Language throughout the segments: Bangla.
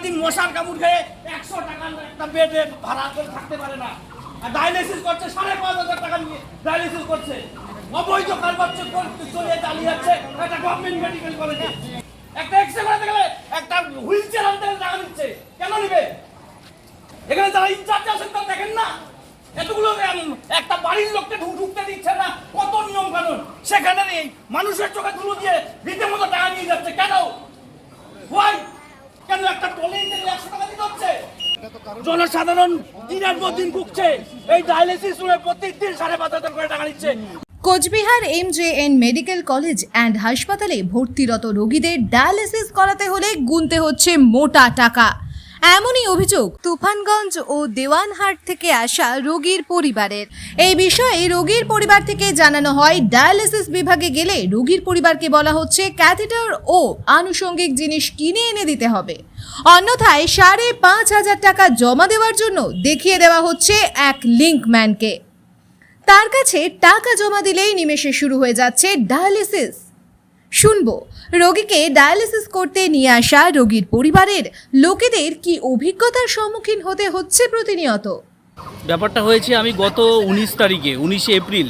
সারাদিন মশার কামড় খেয়ে একশো টাকার একটা বেডে ভাড়া করে থাকতে পারে না। আর ডায়ালিসিস করছে সাড়ে পাঁচ হাজার টাকা নিয়ে ডায়ালিসিস করছে। অবৈধ কারবার চলে চালিয়ে যাচ্ছে একটা গভর্নমেন্ট মেডিকেল কলেজে একটা এক্সরে করাতে গেলে একটা হুইল চেয়ার আনতে গেলে টাকা দিচ্ছে। কেন নিবে? এখানে যারা ইনচার্জ আছেন তারা দেখেন না। এতগুলো একটা বাড়ির লোককে ঢুকতে দিচ্ছে না। কত নিয়ম কানুন সেখানে এই মানুষের চোখে ধুলো দিয়ে রীতিমতো টাকা নিয়ে যাচ্ছে। কেন? Why? কেন একটা ট্রলি একশো টাকা দিতে হচ্ছে? জনসাধারণ দিনের পর দিন ভুগছে। এই ডায়ালিসিস রুমে প্রত্যেকদিন সাড়ে পাঁচ হাজার করে টাকা নিচ্ছে। Coochbehar MJN medical college and হাসপাতালে ভর্তিরত রোগীদের ডায়ালিসিস করাতে হলে গুনতে হচ্ছে মোটা টাকা। এমনই অভিযোগ তুফানগঞ্জ ও দেওয়ানহাট থেকে আসা রোগীর পরিবারের। এই বিষয়ে রোগীর পরিবার থেকে জানানো হয়, ডায়ালিসিস বিভাগে গেলে রোগীর পরিবারকে বলা হচ্ছে ক্যাথেটার ও আনুষঙ্গিক জিনিস কিনে এনে দিতে হবে। অন্যথায় সাড়ে পাঁচ হাজার টাকা জমা দেওয়ার জন্য দেখিয়ে দেওয়া হচ্ছে এক লিঙ্কম্যানকে তার কাছে টাকা জমা দিলেই নিমেষে শুরু হয়ে যাচ্ছে ডায়ালিসিস। শুনব। রোগীকে ডায়ালিসিস করতে নিয়ে আসা রোগীর পরিবারের লোকেদের কি অভিজ্ঞতার সম্মুখীন হতে হচ্ছে প্রতিনিয়ত? ব্যাপারটা হয়েছে, আমি গত উনিশ তারিখে, উনিশে এপ্রিল,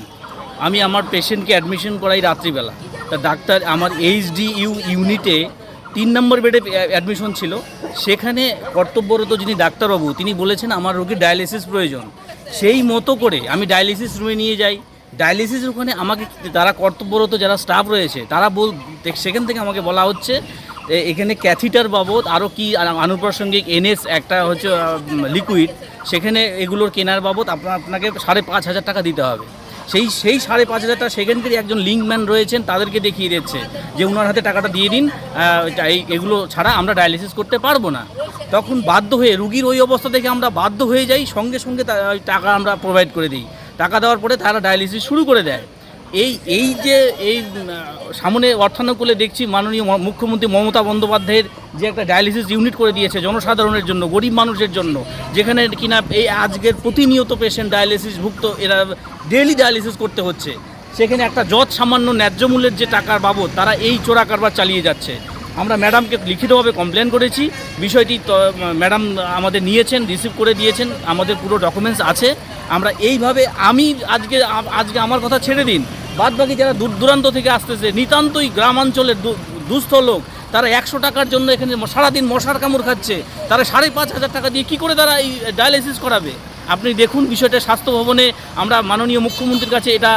আমি আমার পেশেন্টকে অ্যাডমিশন করাই রাত্রিবেলা। তা ডাক্তার আমার এইচডি ইউ ইউনিটে তিন নম্বর বেডে অ্যাডমিশন ছিল। সেখানে কর্তব্যরত যিনি ডাক্তারবাবু, তিনি বলেছেন আমার রোগীর ডায়ালিসিস প্রয়োজন। সেই মতো করে আমি ডায়ালিসিস রুমে নিয়ে যাই। ডায়ালিসিস ওখানে আমাকে যারা কর্তব্যরত, যারা স্টাফ রয়েছে, তারা বল, সেখান থেকে আমাকে বলা হচ্ছে এখানে ক্যাথিটার বাবদ আরও কি আনুপ্রাসঙ্গিক এনএস একটা হচ্ছে লিকুইড সেখানে এগুলোর কেনার বাবদ আপনার আপনাকে সাড়ে পাঁচ হাজার টাকা দিতে হবে। সেই সেই সাড়ে পাঁচ হাজার টাকা সেখানকারই একজন লিঙ্কম্যান রয়েছেন, তাদেরকে দেখিয়ে দিচ্ছে যে ওনার হাতে টাকাটা দিয়ে দিন এগুলো ছাড়া আমরা ডায়ালিসিস করতে পারব না। তখন বাধ্য হয়ে, রুগীর ওই অবস্থা দেখে আমরা বাধ্য হয়ে যাই, সঙ্গে সঙ্গে টাকা আমরা প্রোভাইড করে দিই। টাকা দেওয়ার পরে তারা ডায়ালিসিস শুরু করে দেয়। এই এই যে, এই সামনে অর্থানুকূলে দেখছি মাননীয় মুখ্যমন্ত্রী মমতা বন্দ্যোপাধ্যায়ের যে একটা ডায়ালিসিস ইউনিট করে দিয়েছে জনসাধারণের জন্য, গরিব মানুষের জন্য, যেখানে কিনা এই আজকের প্রতিনিয়ত পেশেন্ট ডায়ালিসিস ভুক্ত, এরা ডেইলি ডায়ালিসিস করতে হচ্ছে। সেখানে একটা যৎ সামান্য ন্যায্য মূল্যের যে টাকার বাবদ তারা এই চোরা কারবার চালিয়ে যাচ্ছে। আমরা ম্যাডামকে লিখিতভাবে কমপ্লেন করেছি। বিষয়টি ম্যাডাম আমাদের নিয়েছেন রিসিভ করে দিয়েছেন, আমাদের পুরো ডকুমেন্টস আছে। আমরা এইভাবে, আমি আজকে আজকে আমার কথা ছেড়ে দিন। বাদ বাকি যারা দূর দূরান্ত থেকে আসতেছে, নিতান্তই গ্রামাঞ্চলের দুস্থ লোক, তারা একশো টাকার জন্য এখানে সারাদিন মশার কামড় খাচ্ছে। তারা সাড়ে পাঁচ হাজার টাকা দিয়ে কী করে তারা এই ডায়ালিসিস করাবে? আপনি দেখুন বিষয়টা স্বাস্থ্য ভবনে, আমরা মাননীয় মুখ্যমন্ত্রীর কাছে এটা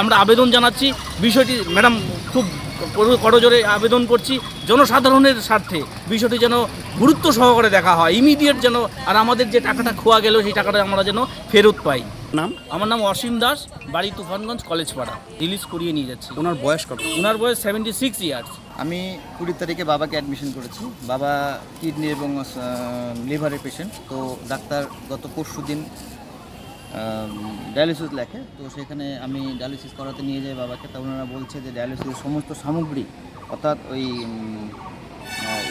আমরা আবেদন জানাচ্ছি। বিষয়টি, ম্যাডাম, খুব করজোরে আবেদন করছি জনসাধারণের স্বার্থে। বিষয়টি যেন গুরুত্ব সহকারে দেখা হয় ইমিডিয়েট যেন আর আমাদের যে টাকাটা খোয়া গেল সেই টাকাটা আমরা যেন ফেরত পাই। নাম? আমার নাম অসীম দাস বাড়ি তুফানগঞ্জ কলেজ পাড়া রিলিজ করিয়ে নিয়ে যাচ্ছি। ওনার বয়স কত? ওনার বয়স সেভেন্টি সিক্স ইয়ার্স আমি কুড়ি তারিখে বাবাকে অ্যাডমিশন করেছি। বাবা কিডনি এবং লিভারের পেশেন্ট তো ডাক্তার গত পরশু দিন ডায়ালিসিস লেখে। তো সেখানে আমি ডায়ালিসিস করাতে নিয়ে যাই বাবাকে। তা ওনারা বলছে যে ডায়ালিসিসের সমস্ত সামগ্রী, অর্থাৎ ওই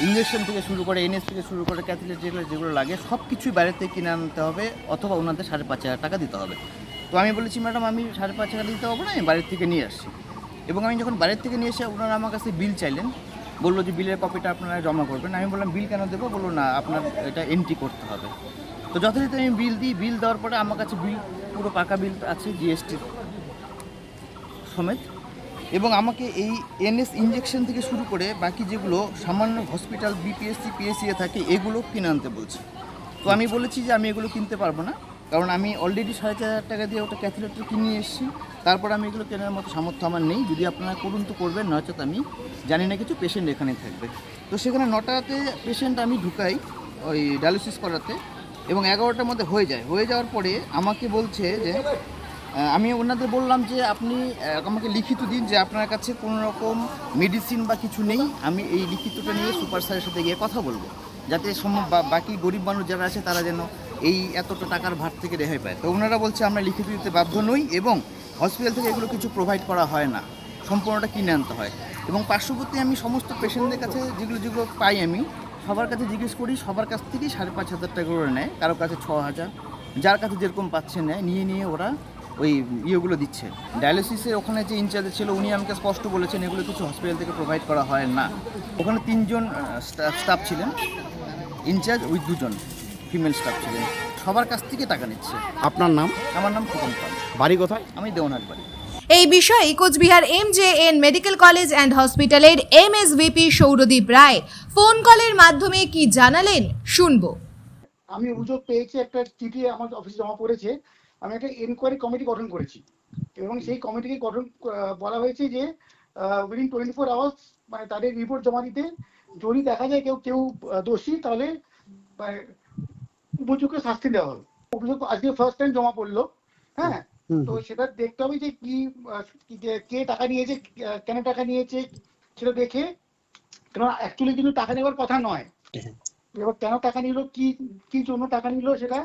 ইঞ্জেকশন থেকে শুরু করে এনএস থেকে শুরু করে ক্যাথিলেট যেগুলো যেগুলো লাগে সব কিছুই বাইরে থেকে কিনে আনতে হবে, অথবা ওনাদের সাড়ে পাঁচ হাজার টাকা দিতে হবে। তো আমি বলেছি, ম্যাডাম, আমি সাড়ে পাঁচ হাজার দিতে পারব না, আমি বাড়ির থেকে নিয়ে আসছি। এবং আমি যখন বাইরের থেকে নিয়ে এসে ওনারা আমার কাছে বিল চাইলেন, বলল যে বিলের কপিটা আপনারা জমা করবেন। আমি বললাম বিল কেন দেবো? বলল, না, আপনার এটা এন্ট্রি করতে হবে। তো যথারীতি আমি বিল দিই বিল দেওয়ার পরে আমার কাছে বিল পুরো পাকা বিল আছে জিএসটি সমেত। এবং আমাকে এই এনএস ইঞ্জেকশন থেকে শুরু করে বাকি যেগুলো সামান্য হসপিটাল বিপিএসসি পিএসসি এ থাকে, এগুলো কিনে আনতে বলছে। তো আমি বলেছি যে আমি এগুলো কিনতে পারব না, কারণ আমি অলরেডি সাড়ে চার হাজার টাকা দিয়ে ওটা ক্যাথলেটর কিনে এসেছি। তারপর আমি এগুলো কেনার মতো সামর্থ্য আমার নেই। যদি আপনারা করুন তো করবেন নয়তো আমি জানি না কিছু পেশেন্ট এখানে থাকবে। তো সেখানে নটাতে পেশেন্ট আমি ঢুকাই, ওই ডায়ালিসিস করাতে। এবং এগারোটার মধ্যে হয়ে যায়। হয়ে যাওয়ার পরে আমাকে বলছে যে আমি ওনাদের বললাম যে, আপনি আমাকে লিখিত দিন যে আপনার কাছে কোনো রকম মেডিসিন বা কিছু নেই, আমি এই লিখিতটা নিয়ে সুপার স্যারের সাথে গিয়ে কথা বলব। যাতে সম- বা- বাকি গরিব মানুষ যারা আছে, তারা যেন এই এতটা টাকার ভার থেকে রেহাই পায়। তো ওনারা বলছে, আমরা লিখিত দিতে বাধ্য নই এবং হসপিটাল থেকে এগুলো কিছু প্রোভাইড করা হয় না। সম্পূর্ণটা কিনে আনতে হয়। এবং পার্শ্ববর্তী আমি সমস্ত পেশেন্টদের কাছে যেগুলো যেগুলো পাই আমি সবার কাছে জিজ্ঞেস করি সবার কাছ থেকেই সাড়ে পাঁচ হাজার টাকা করে নেয় কারও কাছে ছ হাজার। যার কাছে যেরকম পাচ্ছে নেয় নিয়ে নিয়ে ওরা ওই ইয়েগুলো দিচ্ছে। ডায়ালিসিসের ওখানে যে ইনচার্জ ছিল উনি আমাকে স্পষ্ট বলেছেন এগুলো কিছু হসপিটাল থেকে প্রোভাইড করা হয় না। ওখানে তিনজন স্টাফ ছিলেন। ইনচার্জ ওই দুজন ফিমেল স্টাফ ছিলেন। সবার কাছ থেকে টাকা নিচ্ছে। আপনার নাম? আমার নাম খোকন পাল। বাড়ি কোথায়? আমি দেওয়ানহাট বাড়ি। এই বিষয়ে Coochbehar M J N medical college and হসপিটালের M S VP Sourodip Roy phone কলের মাধ্যমে কি জানালেন শুনব। আমি অভিযোগ পেয়েছি একটা চিঠি আমার অফিসে জমা পড়েছে। আমি একটা এনকোয়ারি কমিটি গঠন করেছি এবং সেই কমিটিকে গঠন বলা হয়েছে যে উইদিন টোয়েন্টি ফোর আওয়ার্স মানে তাদের রিপোর্ট জমা দিতে যদি দেখা যায় কেউ কেউ দোষী তাহলে মানে, উপযুক্ত শাস্তি দেওয়া হবে। অভিযোগ আজকে ফার্স্ট টাইম জমা পড়ল। হ্যাঁ? তো সেটা দেখতে হবে যে কি কি- টাকা নিয়েছে কেন টাকা নিয়েছে সেটা দেখে। কেন অ্যাকচুয়ালি কিন্তু টাকা নেওয়ার কথা নয়। এবার কেন টাকা নিল কি কি জন্য টাকা নিল সেটা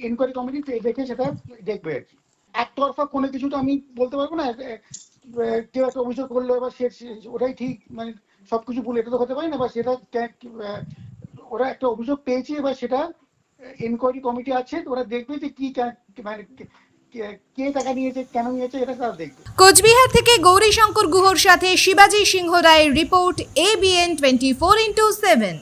এনকোয়ারি কমিটি দেখে সেটা দেখবে আর কি। একতরফা কোনো কিছু তো আমি বলতে পারব না কেউ একটা অভিযোগ করল এবার সে সে- ওটাই ঠিক মানে সবকিছু ভুল এটা তো হতে পারে না বা সেটা ওরা একটা অভিযোগ পেয়েছে এবার সেটা এনকোয়ারি কমিটি আছে ওরা দেখবে যে কি মানে কোচবিহার থেকে গৌরীশঙ্কর গুহর সাথে শিবাজি সিংহ রায়ের report ABN twenty four into seven